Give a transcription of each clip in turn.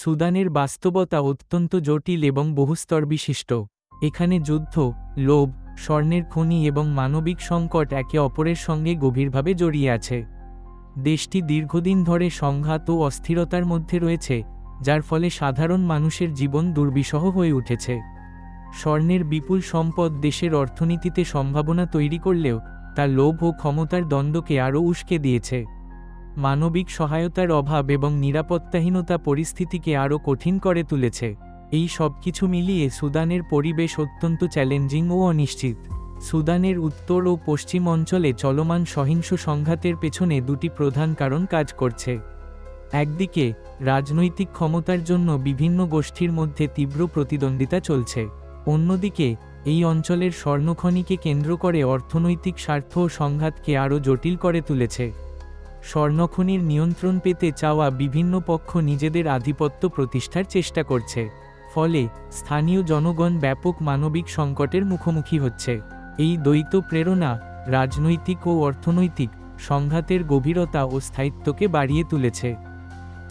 সুদানের বাস্তবতা অত্যন্ত জটিল এবং বহুস্তর বিশিষ্ট। এখানে যুদ্ধ, লোভ, স্বর্ণের খনি এবং মানবিক সংকট একে অপরের সঙ্গে গভীরভাবে জড়িয়ে আছে। দেশটি দীর্ঘদিন ধরে সংঘাত ও অস্থিরতার মধ্যে রয়েছে, যার ফলে সাধারণ মানুষের জীবন দুর্বিষহ হয়ে উঠেছে। স্বর্ণের বিপুল সম্পদ দেশের অর্থনীতিতে সম্ভাবনা তৈরি করলেও, তা লোভ ও ক্ষমতার দ্বন্দ্বকে আরও উস্কে দিয়েছে। মানবিক সহায়তার অভাব এবং নিরাপত্তাহীনতা পরিস্থিতিকে আরও কঠিন করে তুলেছে। এই সব কিছু মিলিয়ে সুদানের পরিবেশ অত্যন্ত চ্যালেঞ্জিং ও অনিশ্চিত। সুদানের উত্তর ও পশ্চিম অঞ্চলে চলমান সহিংস সংঘাতের পেছনে দুটি প্রধান কারণ কাজ করছে। একদিকে, রাজনৈতিক ক্ষমতার জন্য বিভিন্ন গোষ্ঠীর মধ্যে তীব্র প্রতিদ্বন্দ্বিতা চলছে। অন্যদিকে, এই অঞ্চলের স্বর্ণখনিকে কেন্দ্র করে অর্থনৈতিক স্বার্থ ও সংঘাতকে আরও জটিল করে তুলেছে। স্বর্ণখনির নিয়ন্ত্রণ পেতে চাওয়া বিভিন্ন পক্ষ নিজেদের আধিপত্য প্রতিষ্ঠার চেষ্টা করছে। ফলে স্থানীয় জনগণ ব্যাপক মানবিক সংকটের মুখোমুখি হচ্ছে। এই দ্বৈত প্রেরণা রাজনৈতিক ও অর্থনৈতিক সংঘাতের গভীরতা ও স্থায়িত্বকে বাড়িয়ে তুলেছে।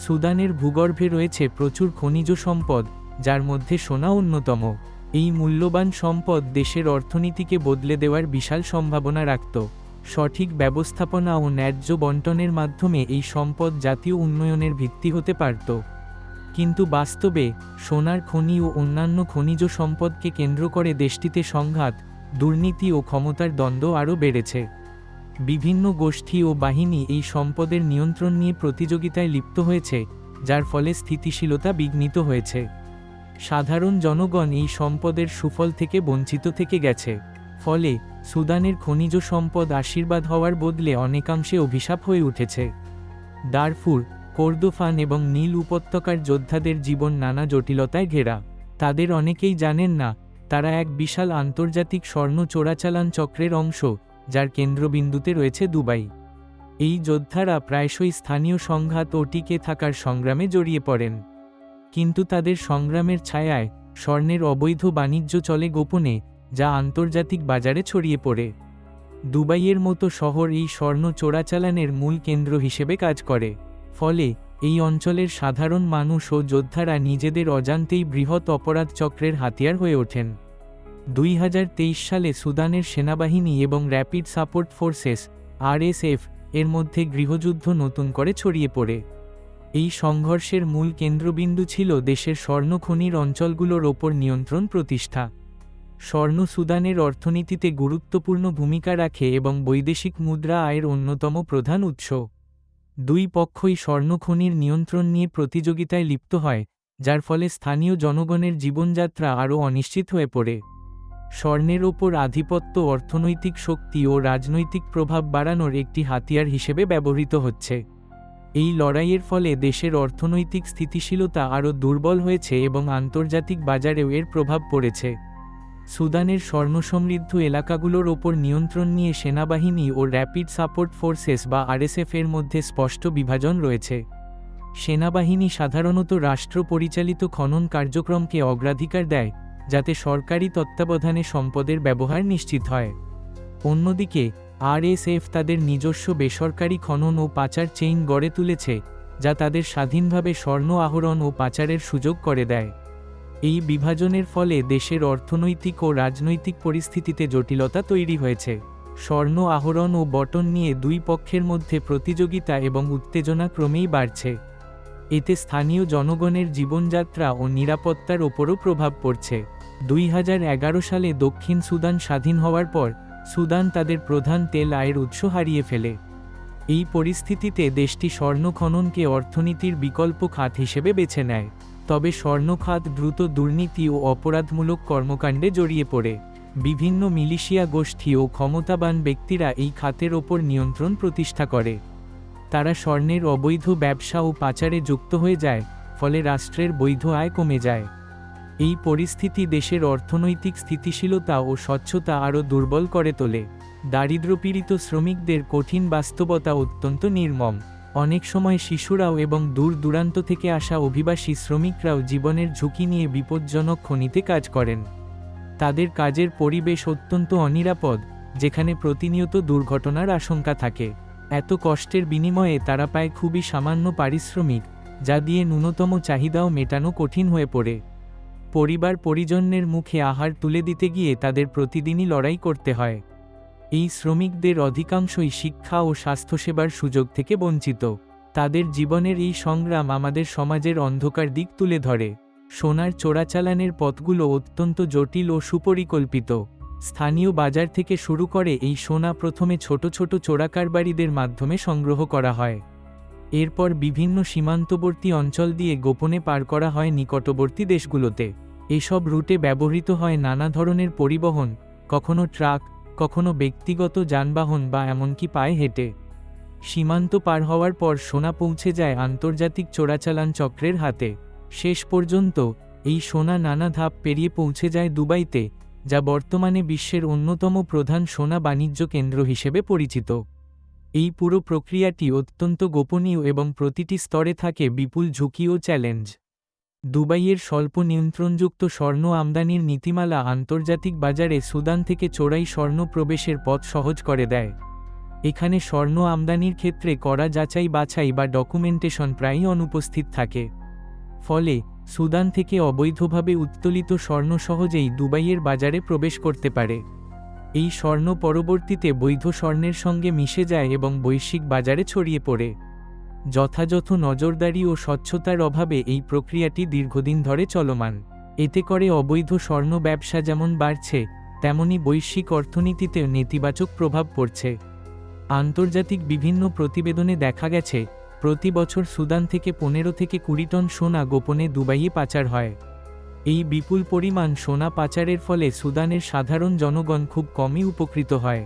সুদানের ভূগর্ভে রয়েছে প্রচুর খনিজ সম্পদ, যার মধ্যে সোনা অন্যতম। এই মূল্যবান সম্পদ দেশের অর্থনীতিকে বদলে দেওয়ার বিশাল সম্ভাবনা রাখত। সঠিক ব্যবস্থাপনা ও ন্যায্য বন্টনের মাধ্যমে এই সম্পদ জাতীয় উন্নয়নের ভিত্তি হতে পারত। কিন্তু বাস্তবে, সোনার খনি ও অন্যান্য খনিজ সম্পদকে কেন্দ্র করে দেশটিতে সংঘাত, দুর্নীতি ও ক্ষমতার দ্বন্দ্ব আরও বেড়েছে। বিভিন্ন গোষ্ঠী ও বাহিনী এই সম্পদের নিয়ন্ত্রণ নিয়ে প্রতিযোগিতায় লিপ্ত হয়েছে, যার ফলে স্থিতিশীলতা বিঘ্নিত হয়েছে। সাধারণ জনগণ এই সম্পদের সুফল থেকে বঞ্চিত থেকে গেছে। ফলে সুদানের খনিজ সম্পদ আশীর্বাদ হওয়ার বদলে অনেকাংশে অভিশাপ হয়ে উঠেছে। দারফুর, কোর্দোফান এবং নীল উপত্যকার যোদ্ধাদের জীবন নানা জটিলতায় ঘেরা। তাদের অনেকেই জানেন না, তারা এক বিশাল আন্তর্জাতিক স্বর্ণ চোরাচালান চক্রের অংশ, যার কেন্দ্রবিন্দুতে রয়েছে দুবাই। এই যোদ্ধারা প্রায়শই স্থানীয় সংঘাত ও টিকে থাকার সংগ্রামে জড়িয়ে পড়েন। কিন্তু তাদের সংগ্রামের ছায়ায় স্বর্ণের অবৈধ বাণিজ্য চলে গোপনে যা আন্তর্জাতিক বাজারে ছড়িয়ে পড়ে। দুবাইয়ের মতো শহর এই স্বর্ণ চোরাচালানের মূল কেন্দ্র হিসেবে কাজ করে। ফলে এই অঞ্চলের সাধারণ মানুষ ও যোদ্ধারা নিজেদের অজান্তেই বৃহৎ অপরাধ চক্রের হাতিয়ার হয়ে ওঠেন। দুই হাজার তেইশ সালে সুদানের সেনাবাহিনী এবং র্যাপিড সাপোর্ট ফোর্সেস, আরএসএফ, এর মধ্যে গৃহযুদ্ধ নতুন করে ছড়িয়ে পড়ে। এই সংঘর্ষের মূল কেন্দ্রবিন্দু ছিল দেশের স্বর্ণ খনির অঞ্চলগুলোর ওপর নিয়ন্ত্রণ প্রতিষ্ঠা। স্বর্ণ সুদানের অর্থনীতিতে গুরুত্বপূর্ণ ভূমিকা রাখে এবং বৈদেশিক মুদ্রা আয়ের অন্যতম প্রধান উৎস। দুই পক্ষই স্বর্ণ খনির নিয়ন্ত্রণ নিয়ে প্রতিযোগিতায় লিপ্ত হয়, যার ফলে স্থানীয় জনগণের জীবনযাত্রা আরও অনিশ্চিত হয়ে পড়ে। স্বর্ণের ওপর আধিপত্য, অর্থনৈতিক শক্তি ও রাজনৈতিক প্রভাব বাড়ানোর একটি হাতিয়ার হিসেবে ব্যবহৃত হচ্ছে। এই লড়াইয়ের ফলে দেশের অর্থনৈতিক স্থিতিশীলতা আরও দুর্বল হয়েছে এবং আন্তর্জাতিক বাজারেও এর প্রভাব পড়েছে। সুদানের স্বর্ণসমৃদ্ধ এলাকাগুলোর ওপর নিয়ন্ত্রণ নিয়ে সেনাবাহিনী ও র্যাপিড সাপোর্ট ফোর্সেস বা আরএসএফ এর মধ্যে স্পষ্ট বিভাজন রয়েছে। সেনাবাহিনী সাধারণত রাষ্ট্র পরিচালিত খনন কার্যক্রমকে অগ্রাধিকার দেয়, যাতে সরকারি তত্ত্বাবধানে সম্পদের ব্যবহার নিশ্চিত হয়। অন্যদিকে, আরএসএফ তাদের নিজস্ব বেসরকারি খনন ও পাচার চেইন গড়ে তুলেছে, যা তাদের স্বাধীনভাবে স্বর্ণ আহরণ ও পাচারের সুযোগ করে দেয়। এই বিভাজনের ফলে দেশের অর্থনৈতিক ও রাজনৈতিক পরিস্থিতিতে জটিলতা তৈরি হয়েছে। স্বর্ণ আহরণ ও বটন নিয়ে দুই পক্ষের মধ্যে প্রতিযোগিতা এবং উত্তেজনা ক্রমেই বাড়ছে। এতে স্থানীয় জনগণের জীবনযাত্রা ও নিরাপত্তার ওপরও প্রভাব পড়ছে। দুই হাজার এগারো সালে দক্ষিণ সুদান স্বাধীন হওয়ার পর, সুদান তাদের প্রধান তেল আয়ের উৎস হারিয়ে ফেলে। এই পরিস্থিতিতে দেশটি স্বর্ণ খননকে অর্থনীতির বিকল্প খাত হিসেবে বেছে নেয়। তবে স্বর্ণখাত দ্রুত দুর্নীতি ও অপরাধমূলক কর্মকাণ্ডে জড়িয়ে পড়ে। বিভিন্ন মিলিশিয়া গোষ্ঠী ও ক্ষমতাবান ব্যক্তিরা এই খাতের ওপর নিয়ন্ত্রণ প্রতিষ্ঠা করে। তারা স্বর্ণের অবৈধ ব্যবসা ও পাচারে যুক্ত হয়ে যায়, ফলে রাষ্ট্রের বৈধ আয় কমে যায়। এই পরিস্থিতি দেশের অর্থনৈতিক স্থিতিশীলতা ও স্বচ্ছতা আরও দুর্বল করে তোলে। দারিদ্রপীড়িত শ্রমিকদের কঠিন বাস্তবতা অত্যন্ত নির্মম। অনেক সময় শিশুরাও এবং দূর দূরান্ত থেকে আসা অভিবাসী শ্রমিকরাও জীবনের ঝুঁকি নিয়ে বিপজ্জনক খনিতে কাজ করেন। তাদের কাজের পরিবেশ অত্যন্ত অনিরাপদ, যেখানে প্রতিনিয়ত দুর্ঘটনার আশঙ্কা থাকে। এত কষ্টের বিনিময়ে তারা পায় খুবই সামান্য পারিশ্রমিক, যা দিয়ে ন্যূনতম চাহিদাও মেটানো কঠিন হয়ে পড়ে। পরিবার পরিজনের মুখে আহার তুলে দিতে গিয়ে তাদের প্রতিদিনই লড়াই করতে হয়। এই শ্রমিকদের অধিকাংশই শিক্ষা ও স্বাস্থ্যসেবার সুযোগ থেকে বঞ্চিত। তাদের জীবনের এই সংগ্রাম আমাদের সমাজের অন্ধকার দিক তুলে ধরে। সোনার চোরাচালানের পথগুলো অত্যন্ত জটিল ও সুপরিকল্পিত। স্থানীয় বাজার থেকে শুরু করে এই সোনা প্রথমে ছোট ছোট চোরাকারবারিদের মাধ্যমে সংগ্রহ করা হয়। এরপর বিভিন্ন সীমান্তবর্তী অঞ্চল দিয়ে গোপনে পার করা হয় নিকটবর্তী দেশগুলোতে। এসব রুটে ব্যবহৃত হয় নানা ধরনের পরিবহন, কখনো ট্রাক কখনো ব্যক্তিগত যানবাহন বা এমনকি পায়ে হেঁটে। সীমান্ত পার হওয়ার পর সোনা পৌঁছে যায় আন্তর্জাতিক চোরাচালান চক্রের হাতে। শেষ পর্যন্ত এই সোনা নানা ধাপ পেরিয়ে পৌঁছে যায় দুবাইতে, যা বর্তমানে বিশ্বের অন্যতম প্রধান সোনা বাণিজ্য কেন্দ্র হিসেবে পরিচিত। এই পুরো প্রক্রিয়াটি অত্যন্ত গোপনীয় এবং প্রতিটি স্তরে থাকে বিপুল ঝুঁকি ও চ্যালেঞ্জ। দুবাইয়ের স্বল্প নিয়ন্ত্রণযুক্ত স্বর্ণ আমদানির নীতিমালা আন্তর্জাতিক বাজারে সুদান থেকে চোরাই স্বর্ণ প্রবেশের পথ সহজ করে দেয়। এখানে স্বর্ণ আমদানির ক্ষেত্রে করা যাচাই বাছাই বা ডকুমেন্টেশন প্রায়ই অনুপস্থিত থাকে। ফলে, সুদান থেকে অবৈধভাবে উত্তোলিত স্বর্ণ সহজেই দুবাইয়ের বাজারে প্রবেশ করতে পারে। এই স্বর্ণ পরবর্তীতে বৈধ স্বর্ণের সঙ্গে মিশে যায় এবং বৈশ্বিক বাজারে ছড়িয়ে পড়ে। যথাযথ নজরদারি ও স্বচ্ছতার অভাবে এই প্রক্রিয়াটি দীর্ঘদিন ধরে চলমান। এতে করে অবৈধ স্বর্ণ ব্যবসা যেমন বাড়ছে, তেমনি বৈশ্বিক অর্থনীতিতে নেতিবাচক প্রভাব পড়ছে। আন্তর্জাতিক বিভিন্ন প্রতিবেদনে দেখা গেছে, প্রতি বছর সুদান থেকে পনেরো থেকে কুড়ি টন সোনা গোপনে দুবাইয়ে পাচার হয়। এই বিপুল পরিমাণ সোনা পাচারের ফলে সুদানের সাধারণ জনগণ খুব কমই উপকৃত হয়।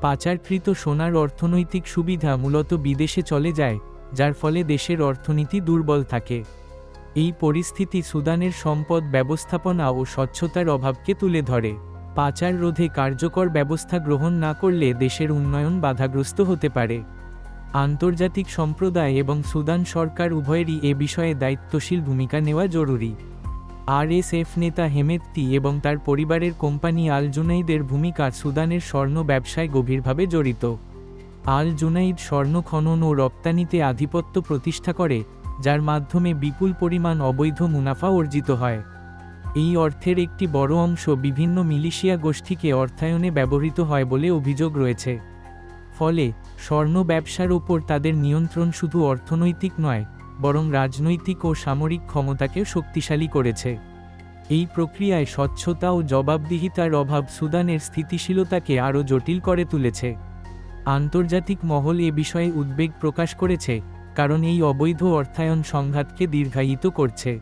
পাচারকৃত সোনার অর্থনৈতিক সুবিধা মূলত বিদেশে চলে যায় যার ফলে দেশের অর্থনীতি দুর্বল থাকে। এই পরিস্থিতি সুদানের সম্পদ ব্যবস্থাপনা ও স্বচ্ছতার অভাবকে তুলে ধরে। পাচার রোধে কার্যকর ব্যবস্থা গ্রহণ না করলে দেশের উন্নয়ন বাধাগ্রস্ত হতে পারে। আন্তর্জাতিক সম্প্রদায় এবং সুদান সরকার উভয়েরই এ বিষয়ে দায়িত্বশীল ভূমিকা নেওয়া জরুরি। আরএসএফ নেতা হেমেত্তি এবং তার পরিবারের কোম্পানি আলজুনাইদের ভূমিকা সুদানের স্বর্ণ ব্যবসায় গভীরভাবে জড়িত। আল জুনাইদ স্বর্ণ খনন ও রপ্তানিতে আধিপত্য প্রতিষ্ঠা করে, যার মাধ্যমে বিপুল পরিমাণ অবৈধ মুনাফা অর্জিত হয়। এই অর্থের একটি বড় অংশ বিভিন্ন মিলিশিয়া গোষ্ঠীকে অর্থায়নে ব্যবহৃত হয় বলে অভিযোগ রয়েছে। ফলে, স্বর্ণ ব্যবসার ওপর তাদের নিয়ন্ত্রণ শুধু অর্থনৈতিক নয়, বরং রাজনৈতিক ও সামরিক ক্ষমতাকেও শক্তিশালী করেছে। এই প্রক্রিয়ায় স্বচ্ছতা ও জবাবদিহিতার অভাব সুদানের স্থিতিশীলতাকে আরও জটিল করে তুলেছে। আন্তর্জাতিক মহল এ বিষয়ে উদ্বেগ প্রকাশ করেছে, কারণ এই অবৈধ অর্থায়ন সংঘাতকে দীর্ঘায়িত করছে।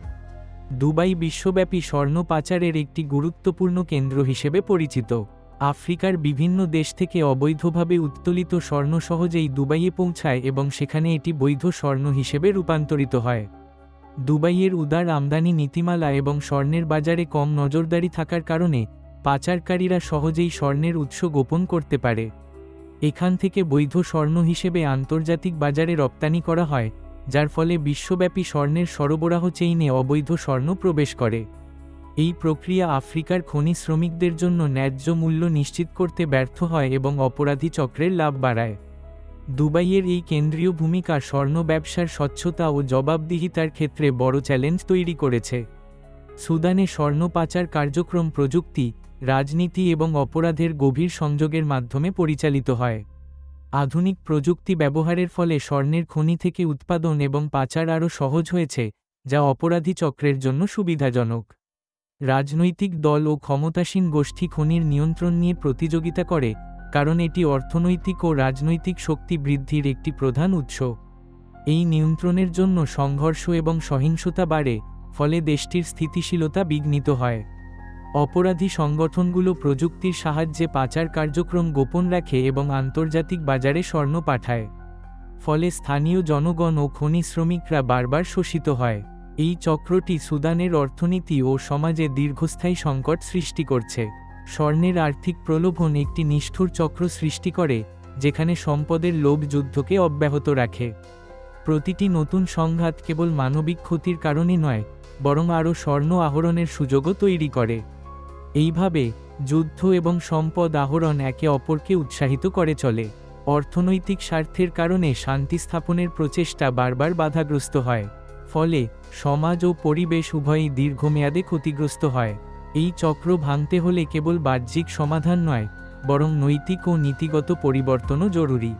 দুবাই বিশ্বব্যাপী স্বর্ণ পাচারের একটি গুরুত্বপূর্ণ কেন্দ্র হিসেবে পরিচিত। আফ্রিকার বিভিন্ন দেশ থেকে অবৈধভাবে উত্তোলিত স্বর্ণ সহজেই দুবাইয়ে পৌঁছায় এবং সেখানে এটি বৈধ স্বর্ণ হিসেবে রূপান্তরিত হয়। দুবাইয়ের উদার আমদানি নীতিমালা এবং স্বর্ণের বাজারে কম নজরদারি থাকার কারণে পাচারকারীরা সহজেই স্বর্ণের উৎস গোপন করতে পারে। এখান থেকে বৈধ স্বর্ণ হিসেবে আন্তর্জাতিক বাজারে রপ্তানি করা হয়, যার ফলে বিশ্বব্যাপী স্বর্ণের সরবরাহ চেইনে অবৈধ স্বর্ণ প্রবেশ করে। এই প্রক্রিয়া আফ্রিকার খনি শ্রমিকদের জন্য ন্যায্য মূল্য নিশ্চিত করতে ব্যর্থ হয় এবং অপরাধী চক্রের লাভ বাড়ায়। দুবাইয়ের এই কেন্দ্রীয় ভূমিকা স্বর্ণ ব্যবসার স্বচ্ছতা ও জবাবদিহিতার ক্ষেত্রে বড় চ্যালেঞ্জ তৈরি করেছে। সুদানে স্বর্ণ পাচার কার্যক্রম প্রযুক্তি রাজনীতি এবং অপরাধের গভীর সংযোগের মাধ্যমে পরিচালিত হয়। আধুনিক প্রযুক্তি ব্যবহারের ফলে স্বর্ণের খনি থেকে উৎপাদন এবং পাচার আরও সহজ হয়েছে, যা অপরাধী চক্রের জন্য সুবিধাজনক। রাজনৈতিক দল ও ক্ষমতাসীন গোষ্ঠী খনির নিয়ন্ত্রণ নিয়ে প্রতিযোগিতা করে, কারণ এটি অর্থনৈতিক ও রাজনৈতিক শক্তি বৃদ্ধির একটি প্রধান উৎস। এই নিয়ন্ত্রণের জন্য সংঘর্ষ এবং সহিংসতা বাড়ে, ফলে দেশটির স্থিতিশীলতা বিঘ্নিত হয়। অপরাধী সংগঠনগুলো প্রযুক্তির সাহায্যে পাচার কার্যক্রম গোপন রাখে এবং আন্তর্জাতিক বাজারে স্বর্ণ পাঠায়। ফলে স্থানীয় জনগণ ও খনি শ্রমিকরা বারবার শোষিত হয়। এই চক্রটি সুদানের অর্থনীতি ও সমাজে দীর্ঘস্থায়ী সংকট সৃষ্টি করছে। স্বর্ণের আর্থিক প্রলোভন একটি নিষ্ঠুর চক্র সৃষ্টি করে, যেখানে সম্পদের লোভ যুদ্ধকে অব্যাহত রাখে। প্রতিটি নতুন সংঘাত কেবল মানবিক ক্ষতির কারণে নয়, বরং আরও স্বর্ণ আহরণের সুযোগও তৈরি করে। এইভাবে যুদ্ধ এবং সম্পদ আহরণ একে অপরকে উৎসাহিত করে চলে। অর্থনৈতিক স্বার্থের কারণে শান্তি স্থাপনের প্রচেষ্টা বারবার বাধাগ্রস্ত হয়, ফলে সমাজ ও পরিবেশ উভয়ই দীর্ঘমেয়াদে ক্ষতিগ্রস্ত হয়। এই চক্র ভাঙতে হলে কেবল বাহ্যিক সমাধান নয়, বরং নৈতিক ও নীতিগত পরিবর্তনও জরুরি।